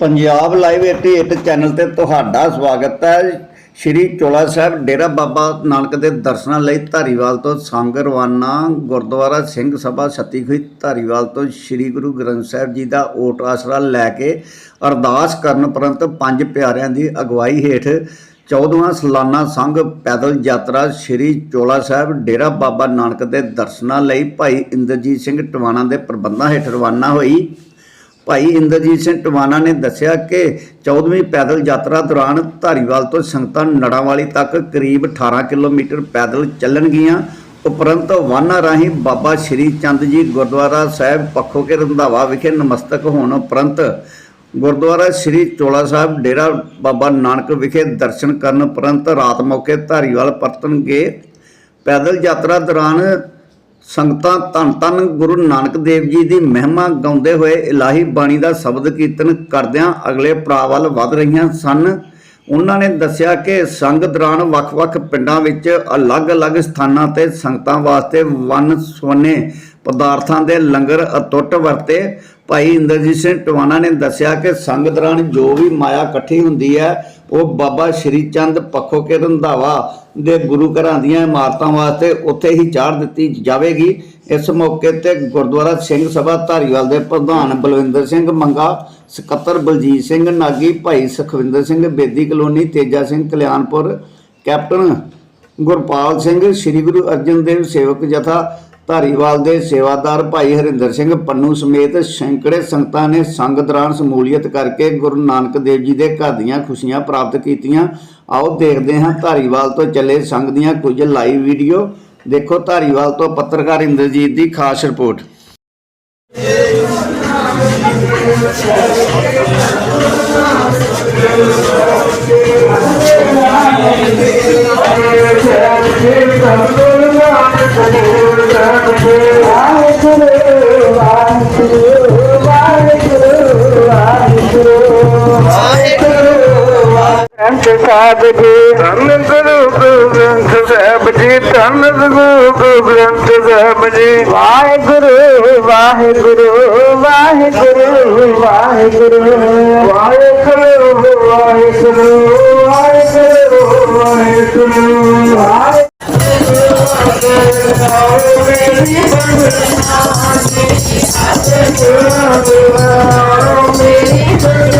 Punjab live 88 channel ਤੇ ਤੁਹਾਡਾ ਸਵਾਗਤ ਹੈ। ਸ਼੍ਰੀ ਚੋਲਾ ਸਾਹਿਬ ਡੇਰਾ ਬਾਬਾ ਨਾਨਕ ਦੇ ਦਰਸ਼ਨਾਂ ਲਈ ਧਾਰੀਵਾਲ ਤੋਂ ਸੰਗ ਰਵਾਨਾ ਗੁਰਦੁਆਰਾ ਸਿੰਘ ਸਭਾ ਸਤੀਖੁਈ ਧਾਰੀਵਾਲ ਤੋਂ ਸ਼੍ਰੀ ਗੁਰੂ ਗ੍ਰੰਥ ਸਾਹਿਬ ਜੀ ਦਾ ਓਟ ਆਸਰਾ ਲੈ ਕੇ ਅਰਦਾਸ ਕਰਨ ਉਪਰੰਤ ਪੰਜ ਪਿਆਰਿਆਂ ਦੀ ਅਗਵਾਈ ਹੇਠ 14ਵਾਂ ਸਾਲਾਨਾ ਸੰਘ ਪੈਦਲ ਯਾਤਰਾ ਸ਼੍ਰੀ ਚੋਲਾ ਸਾਹਿਬ ਡੇਰਾ ਬਾਬਾ ਨਾਨਕ ਦੇ ਦਰਸ਼ਨਾਂ ਲਈ ਭਾਈ ਇੰਦਰਜੀਤ ਸਿੰਘ ਟਵਾਣਾ ਦੇ ਪ੍ਰਬੰਧਾਂ ਹੇਠ ਰਵਾਨਾ ਹੋਈ। ਭਾਈ ਇੰਦਰਜੀਤ ਸਿੰਘ ਟਵਾਨਾ ਨੇ ਦੱਸਿਆ ਕਿ 14ਵੀਂ ਪੈਦਲ ਯਾਤਰਾ ਦੌਰਾਨ ਧਾਰੀਵਾਲ ਤੋਂ ਸੰਗਤਾਂ ਨੜਾਵਾਲੀ ਤੱਕ ਕਰੀਬ 18 ਕਿਲੋਮੀਟਰ ਪੈਦਲ ਚੱਲਣਗੀਆਂ। ਉਪਰੰਤ ਵਾਹਨਾਂ ਰਾਹੀਂ ਬਾਬਾ ਸ਼੍ਰੀ ਚੰਦ ਜੀ ਗੁਰਦੁਆਰਾ ਸਾਹਿਬ ਪੱਖੋ ਕੇ ਰੰਧਾਵਾ ਵਿਖੇ ਨਮਸਤਕ ਹੋਣ ਉਪਰੰਤ ਗੁਰਦੁਆਰਾ ਸ਼੍ਰੀ ਚੋਲਾ ਸਾਹਿਬ ਡੇਰਾ ਬਾਬਾ ਨਾਨਕ ਵਿਖੇ ਦਰਸ਼ਨ ਕਰਨ ਉਪਰੰਤ ਰਾਤ ਮੌਕੇ ਧਾਰੀਵਾਲ ਪਰਤਣਗੇ। ਪੈਦਲ ਯਾਤਰਾ ਦੌਰਾਨ ਸੰਗਤਾਂ ਧੰਨ ਧੰਨ ਗੁਰੂ ਨਾਨਕ ਦੇਵ ਜੀ ਦੀ ਮਹਿਮਾ ਗਾਉਂਦੇ ਹੋਏ ਇਲਾਹੀ ਬਾਣੀ ਦਾ ਸ਼ਬਦ ਕੀਰਤਨ ਕਰਦਿਆਂ ਅਗਲੇ ਪੜਾਅ ਵੱਲ ਵਧ ਰਹੀਆਂ ਸਨ। ਉਹਨਾਂ ਨੇ ਦੱਸਿਆ ਕਿ ਸੰਗ ਦੌਰਾਨ ਵੱਖ-ਵੱਖ ਪਿੰਡਾਂ ਵਿੱਚ ਅਲੱਗ-ਅਲੱਗ ਸਥਾਨਾਂ ਤੇ ਸੰਗਤਾਂ ਵਾਸਤੇ ਵੰਨ ਸੁਵੰਨੇ ਪਦਾਰਥਾਂ ਦੇ ਲੰਗਰ ਅਟੁੱਟ ਵਰਤੇ। ਭਾਈ ਇੰਦਰਜੀਤ ਸਿੰਘ ਟਵਾਣਾ ਨੇ ਦੱਸਿਆ ਕਿ ਸੰਗ ਦੌਰਾਨ ਜੋ ਵੀ ਮਾਇਆ ਇਕੱਠੀ ਹੁੰਦੀ ਹੈ ਉਹ ਬਾਬਾ ਸ਼੍ਰੀ ਚੰਦ ਪੱਖੋ ਕੇ ਰੰਧਾਵਾ ਦੇ ਗੁਰੂ ਘਰਾਂ ਦੀਆਂ ਇਮਾਰਤਾਂ ਵਾਸਤੇ ਉੱਥੇ ਹੀ ਚਾੜ ਦਿੱਤੀ ਜਾਵੇਗੀ। ਇਸ ਮੌਕੇ ਤੇ ਗੁਰਦੁਆਰਾ ਸਿੰਘ ਸਭਾ ਧਾਰੀਵਾਲ ਦੇ ਪ੍ਰਧਾਨ ਬਲਵਿੰਦਰ ਸਿੰਘ ਮੰਗਾ, ਸਕੱਤਰ ਬਲਜੀਤ ਸਿੰਘ ਨਾਗੀ, ਭਾਈ ਸੁਖਵਿੰਦਰ ਸਿੰਘ ਬੇਦੀ ਕਲੋਨੀ, ਤੇਜਾ ਸਿੰਘ ਕਲਿਆਣਪੁਰ, ਕੈਪਟਨ ਗੁਰਪਾਲ ਸਿੰਘ, ਸ੍ਰੀ ਗੁਰੂ ਅਰਜਨ ਦੇਵ ਸੇਵਕ ਜਥਾ ਧਾਰੀਵਾਲ ਦੇ ਸੇਵਾਦਾਰ ਭਾਈ ਹਰਿੰਦਰ ਸਿੰਘ ਪੰਨੂ ਸਮੇਤ ਸੈਂਕੜੇ ਸੰਗਤਾਂ ਨੇ ਸੰਗ ਦੌਰਾਨ ਸਮੂਲੀਅਤ ਕਰਕੇ ਗੁਰੂ ਨਾਨਕ ਦੇਵ ਜੀ ਦੇ ਘਰ ਦੀਆਂ ਖੁਸ਼ੀਆਂ ਪ੍ਰਾਪਤ ਕੀਤੀਆਂ। ਆਓ ਦੇਖਦੇ ਹਾਂ ਧਾਰੀਵਾਲ ਤੋਂ ਚੱਲੇ ਸੰਗ ਦੀਆਂ ਕੁਝ ਲਾਈਵ ਵੀਡੀਓ ਦੇਖੋ ਧਾਰੀਵਾਲ ਤੋਂ ਪੱਤਰਕਾਰ ਇੰਦਰਜੀਤ ਦੀ ਖਾਸ ਰਿਪੋਰਟ। ਸਾਹਿਬ ਜੀ ਧੰਨ ਗੁਰੂ ਗ੍ਰੰਥ ਸਾਹਿਬ ਜੀ ਧੰਨ Guru Granth Sahib ji Waheguru Waheguru Waheguru Waheguru Waheguru Waheguru Waheguru Waheguru I'm going to go to the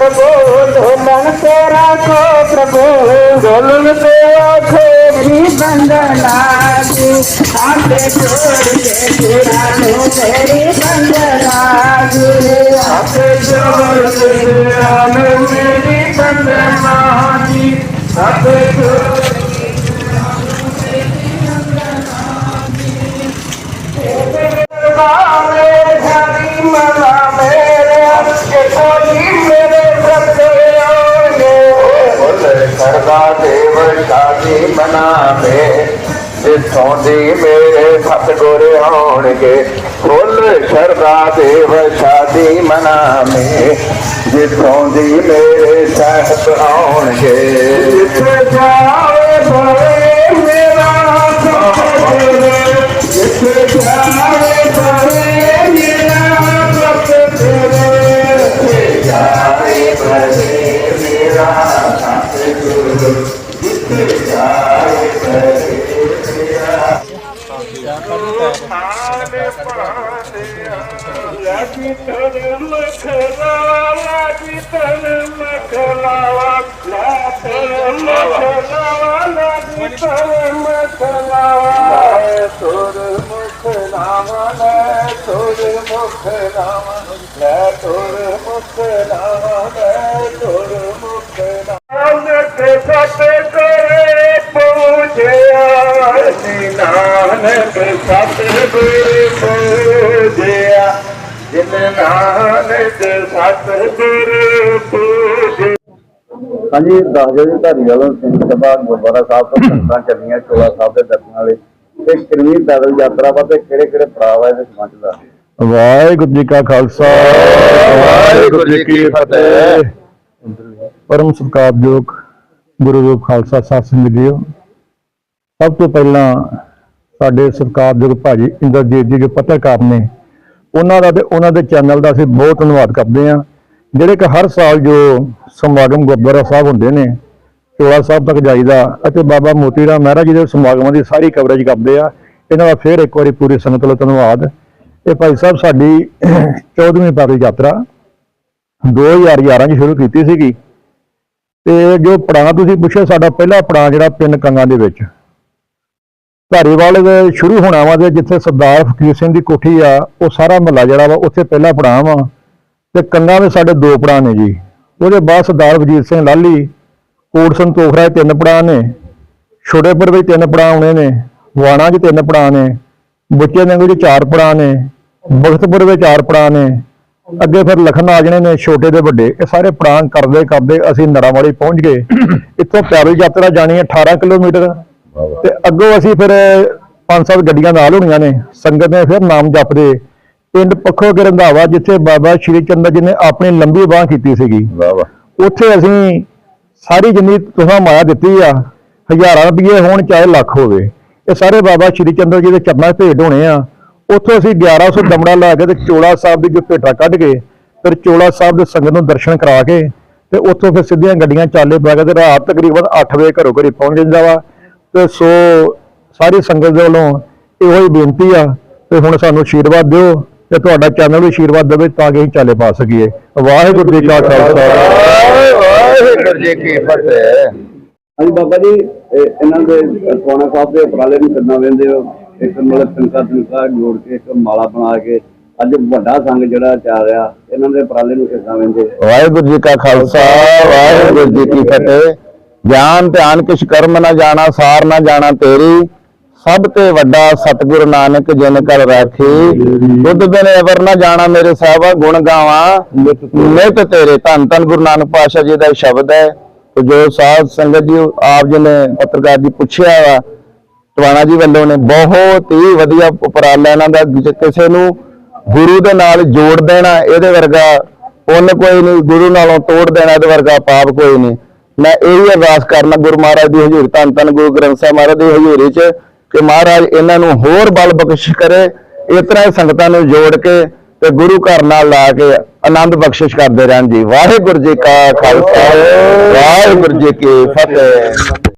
प्रभु दुल्हन तेरा को प्रभु दुल्हन तेरा को भी बंदना दी आपे जोड़ के पुरानो मेरी बंदना दी आपे जोड़ के पुरानो मेरी बंदना दी आपे जोड़ मेरे हरी मना मेरे अंश के कोई ਸਰਦਾ ਦੇਵ ਸ਼ਾਦੀ ਮਨਾਵੇ ਜਿੱਥੋਂ ਦੀ ਮੇਰੇ ਸਤਗੁਰ ਆਉਣਗੇ ਫੁੱਲ ਸਰਦਾ ਦੇਵ ਸ਼ਾਦੀ ਮਨਾਵੇ ਜਿੱਥੋਂ ਦੀ ਮੇਰੇ ਸਹਿਬ ਆਉਣਗੇ ਜਿੱਥੇ তোর মুখ নাম তোর মুখ নাম তোর মুখ নাম ਨਾਨਕ ਸਤਿਗੁਰ ਪੂਜਿਆ ਜਿਨ ਨਾਨਕ ਸਤਿਗੁਰ ਪੂਜਿਆ ਹਾਂਜੀ, ਦੱਸ ਦਿਓ ਧਾਰੀਵਾਲ ਸਿੰਘ ਸਭਾ ਗੁਰਦੁਆਰਾ ਸਾਹਿਬ ਤੋਂ ਸੰਗਤਾਂ ਚੱਲੀਆਂ, ਚੋਲਾ ਸਾਹਿਬ ਦੇ ਦਰਸ਼ਨ ਵਾਲੇ। ਤੇ ਕਿੰਨੀ ਪੈਦਲ ਯਾਤਰਾ ਵਾ ਕਿਹੜੇ ਕਿਹੜੇ ਪੜਾਅ ਆ ਇਹਦੇ ਸੰਬੰਧ ਦਾ? ਵਾਹਿਗੁਰੂ ਜੀ ਕਾ ਖਾਲਸਾ, ਵਾਹਿਗੁਰੂ ਜੀ ਕੀ ਫਤਿਹ। ਪਰਮ ਸਤਿਕਾਰਯੋਗ ਗੁਰੂ ਰੂਪ ਖਾਲਸਾ ਸਾਧ ਸੰਗਤ ਜੀਓ ਸਭ ਤੋਂ ਪਹਿਲਾਂ ਸਾਡੇ ਸਰਕਾਰ ਸਤਿਕਾਰਯੋਗ ਭਾਜੀ ਇੰਦਰਜੀਤ ਜੀ ਜੋ ਪੱਤਰਕਾਰ ਨੇ, ਉਹਨਾਂ ਦਾ ਤੇ ਉਹਨਾਂ ਦੇ ਚੈਨਲ ਦਾ ਅਸੀਂ ਬਹੁਤ ਧੰਨਵਾਦ ਕਰਦੇ ਹਾਂ। ਜਿਹੜੇ ਕਿ ਹਰ ਸਾਲ ਜੋ ਸਮਾਗਮ ਗੁਰਦੁਆਰਾ ਸਾਹਿਬ ਹੁੰਦੇ ਨੇ, ਚੋਲਾ ਸਾਹਿਬ ਤੱਕ ਜਾਈਦਾ ਅਤੇ ਬਾਬਾ ਮੋਤੀ ਰਾਮ ਮਹਿਰਾ ਜੀ ਦੇ ਸਮਾਗਮਾਂ ਦੀ ਸਾਰੀ ਕਵਰੇਜ ਕਰਦੇ ਆ, ਇਹਨਾਂ ਦਾ ਫਿਰ ਇੱਕ ਵਾਰੀ ਪੂਰੀ ਸੰਗਤ ਵੱਲੋਂ ਧੰਨਵਾਦ। ਇਹ ਭਾਈ ਸਾਹਿਬ ਸਾਡੀ 14ਵੀਂ ਪੈਦਲ ਯਾਤਰਾ 2011 ਚ ਸ਼ੁਰੂ ਕੀਤੀ ਸੀਗੀ। ਤੇ ਜੋ ਪੜਾਅ ਤੁਸੀਂ ਪੁੱਛਿਆ, ਸਾਡਾ ਪਹਿਲਾ ਪੜਾਅ ਜਿਹੜਾ ਪਿੰਡ ਕੰਗਾਂ ਦੇ ਵਿੱਚ। ਧਾਰੀਵਾਲ ਸ਼ੁਰੂ ਹੋਣਾ ਵਾ ਤੇ ਜਿੱਥੇ ਸਰਦਾਰ ਫਕੀਰ ਸਿੰਘ ਦੀ ਕੋਠੀ ਆ, ਉਹ ਸਾਰਾ ਮਹੱਲਾ ਜਿਹੜਾ ਵਾ ਉੱਥੇ ਪਹਿਲਾ ਪੜਾਅ ਵਾ ਤੇ ਕੰਨਾਂ ਵਿੱਚ ਸਾਡੇ ਦੋ ਪੜਾਅ ਨੇ ਜੀ। ਉਹਦੇ ਬਾਅਦ ਸਰਦਾਰ ਵਜੀਤ ਸਿੰਘ ਲਾਲੀ, ਕੋਟ ਸੰਤੋਖਰਾ ਦੇ ਤਿੰਨ ਪੜਾਅ ਨੇ, ਛੋਟੇਪੁਰ ਵਿੱਚ ਤਿੰਨ ਪੜਾਅ ਆਉਣੇ ਨੇ, ਵਾਣਾ 'ਚ ਤਿੰਨ ਪੜਾਅ ਨੇ, ਬੁੱਚੇ ਨੰਗਲ 'ਚ ਚਾਰ ਪੜਾਅ ਨੇ, ਬਖਤਪੁਰ ਵਿੱਚ ਚਾਰ ਪੜਾਅ ਨੇ, ਅੱਗੇ ਫਿਰ ਲਖਨ ਆ ਜਾਣੇ ਨੇ ਛੋਟੇ ਦੇ ਵੱਡੇ। ਇਹ ਸਾਰੇ ਪੜਾਅ ਕਰਦੇ ਕਰਦੇ ਅਸੀਂ ਨੜਾਵਾਲੀ ਪਹੁੰਚ ਗਏ। ਇੱਥੋਂ ਪੈਦਲ ਯਾਤਰਾ ਜਾਣੀ ਹੈ 18 ਕਿਲੋਮੀਟਰ। ਤੇ ਅੱਗੋਂ ਅਸੀਂ ਫਿਰ ਪੰਜ ਸੱਤ ਗੱਡੀਆਂ ਨਾਲ ਹੋਣੀਆਂ ਨੇ ਸੰਗਤ ਨੇ ਫਿਰ ਨਾਮ ਜਪਦੇ। ਪਿੰਡ ਪੱਖੋ ਕੇ ਰੰਧਾਵਾ ਜਿੱਥੇ ਬਾਬਾ ਸ਼੍ਰੀ ਚੰਦਰ ਜੀ ਨੇ ਆਪਣੀ ਲੰਬੀ ਬਾਹ ਕੀਤੀ ਸੀਗੀ। ਵਾਹ ਵਾਹ। ਉੱਥੇ ਅਸੀਂ ਸਾਰੀ ਜਿੰਨੀ ਤੁਸਾਂ ਮਾਇਆ ਦਿੱਤੀ ਆ ਹਜ਼ਾਰਾਂ ਰੁਪਏ ਹੋਣ ਚਾਹੇ ਲੱਖ ਹੋਵੇ। ਇਹ ਸਾਰੇ ਬਾਬਾ ਸ਼੍ਰੀ ਚੰਦਰ ਜੀ ਦੇ ਚਰਨਾਂ 'ਚ ਭੇਟ ਹੋਣੇ ਆ। ਉੱਥੋਂ ਅਸੀਂ 1100 ਦਮੜਾ ਲਾ ਕੇ ਤੇ ਚੋਲਾ ਸਾਹਿਬ ਦੀ ਜੋ ਭੇਟਾ ਕੱਢ ਕੇ ਫਿਰ ਚੋਲਾ ਸਾਹਿਬ ਦੇ ਸੰਗਤ ਨੂੰ ਦਰਸ਼ਨ ਕਰਾ ਕੇ ਤੇ ਉੱਥੋਂ ਫਿਰ ਸਿੱਧੀਆਂ ਗੱਡੀਆਂ ਚਾਲੇ ਪਾ ਕੇ ਤੇ ਰਾਤ ਤਕਰੀਬਨ 8 ਵਜੇ ਘਰੋਂ ਘਰੀ ਪਹੁੰਚ ਜਾਂਦਾ ਵਾ। ਤੇ ਸੋ ਸਾਰੀ ਸੰਗਤ ਦੇ ਵੱਲੋਂ ਇਹੋ ਹੀ ਬੇਨਤੀ ਆ ਤੇ ਹੁਣ ਸਾਨੂੰ ਆਸ਼ੀਰਵਾਦ ਦਿਓ ਤੇ ਤੁਹਾਡਾ ਚੈਨਲ ਵੀ ਆਸ਼ੀਰਵਾਦ ਦੇਵੇ ਤਾਂ ਕਿ ਅਸੀਂ ਚਾਲੇ ਪਾ ਸਕੀਏ। ਵਾਹਿਗੁਰੂ ਜੀ ਕਾ ਖਾਲਸਾ। ਵਾਹਿਗੁਰੂ ਜੀ ਕੀ ਫਤਿਹ। ਹਾਂਜੀ ਬਾਬਾ ਜੀ ਇਹ ਇਹਨਾਂ ਦੇ ਕੋਣਾ ਸਾਹਿਬ ਦੇ ਉਪਰਾਲੇ ਨੂੰ ਕਿੰਨਾ ਵੇਂਦੇ ਹੋ? ਇੱਕ ਮਤਲਬ ਤਿੰਕਾ ਤਿੰਕਾ ਜੋੜ ਕੇ ਇੱਕ ਮਾਲਾ ਬਣਾ ਕੇ ਅੱਜ ਵੱਡਾ ਸੰਗ ਜਿਹੜਾ ਚੱਲ ਰਿਹਾ ਇਹਨਾਂ ਦੇ ਉਪਰਾਲੇ ਨੂੰ ਕਿੰਨਾ ਵੇਂਦੇ ਵਾਹਿਗੁਰੂ ਜੀ ਕਾ ਖਾਲਸਾ ਵਾਹਿਗੁਰੂ ਜੀ ਕੀ ਫਤਿਹ। ਗਿਆਨ ਧਿਆਨ ਕਿਛ ਕਰਮ ਨਾ ਜਾਣਾ, ਸਾਰ ਨਾ ਜਾਣਾ ਤੇਰੀ। ਸਭ ਤੇ ਵੱਡਾ ਸਤਿਗੁਰੂ ਨਾਨਕ ਜਿਨ ਕਰ ਰਾਖੀ। ਬੁੱਧ ਬਿਨ ਅਵਰ ਨਾ ਜਾਣਾ ਮੇਰੇ ਸਾਹਿਬਾ ਗੁਣ ਗਾਵਾਂ। ਨਿਤ ਤੇਰੇ ਧੰਨ ਧੰਨ ਗੁਰੂ ਨਾਨਕ ਪਾਤਸ਼ਾਹ ਜੀ ਦਾ ਸ਼ਬਦ ਹੈ। ਤੇ ਜੋ ਸਾਧ ਸੰਗਤ ਜੀ ਆਪ ਜੀ ਨੇ ਪੱਤਰਕਾਰ ਜੀ ਪੁੱਛਿਆ ਵਾ ਟਵਾਣਾ ਜੀ ਵੱਲੋਂ ਨੇ, ਬਹੁਤ ਹੀ ਵਧੀਆ ਉਪਰਾਲਾ ਇਹਨਾਂ ਦਾ ਕਿਸੇ ਨੂੰ ਗੁਰੂ ਦੇ ਨਾਲ ਜੋੜ ਦੇਣਾ, ਇਹਦੇ ਵਰਗਾ ਪੁੰਨ ਕੋਈ ਨਹੀਂ, ਗੁਰੂ ਨਾਲੋਂ ਤੋੜ ਦੇਣਾ, ਇਹਦੇ ਵਰਗਾ ਪਾਪ ਕੋਈ ਨਹੀਂ। ਮੈਂ ਇਹ ਇਹੀ ਅਰਦਾਸ ਕਰਨਾ, ਗੁਰੂ ਮਹਾਰਾਜ ਦੀ ਹਜ਼ੂਰੀ, ਧੰਨ ਧੰਨ ਗੁਰੂ ਗ੍ਰੰਥ ਸਾਹਿਬ ਮਹਾਰਾਜ ਦੀ ਹਜ਼ੂਰੀ 'ਚ ਕਿ ਮਹਾਰਾਜ ਇਹਨਾਂ ਨੂੰ ਹੋਰ ਬਲ ਬਖਸ਼ਿਸ਼ ਕਰੇ, ਇਸ ਤਰ੍ਹਾਂ ਸੰਗਤਾਂ ਨੂੰ ਜੋੜ ਕੇ ਤੇ ਗੁਰੂ ਘਰ ਨਾਲ ਲਾ ਕੇ ਆਨੰਦ ਬਖਸ਼ਿਸ਼ ਕਰਦੇ ਰਹਿਣ ਜੀ। ਵਾਹਿਗੁਰੂ ਜੀ ਕਾ ਖਾਲਸਾ, ਵਾਹਿਗੁਰੂ ਜੀ ਕੀ ਫਤਿਹ।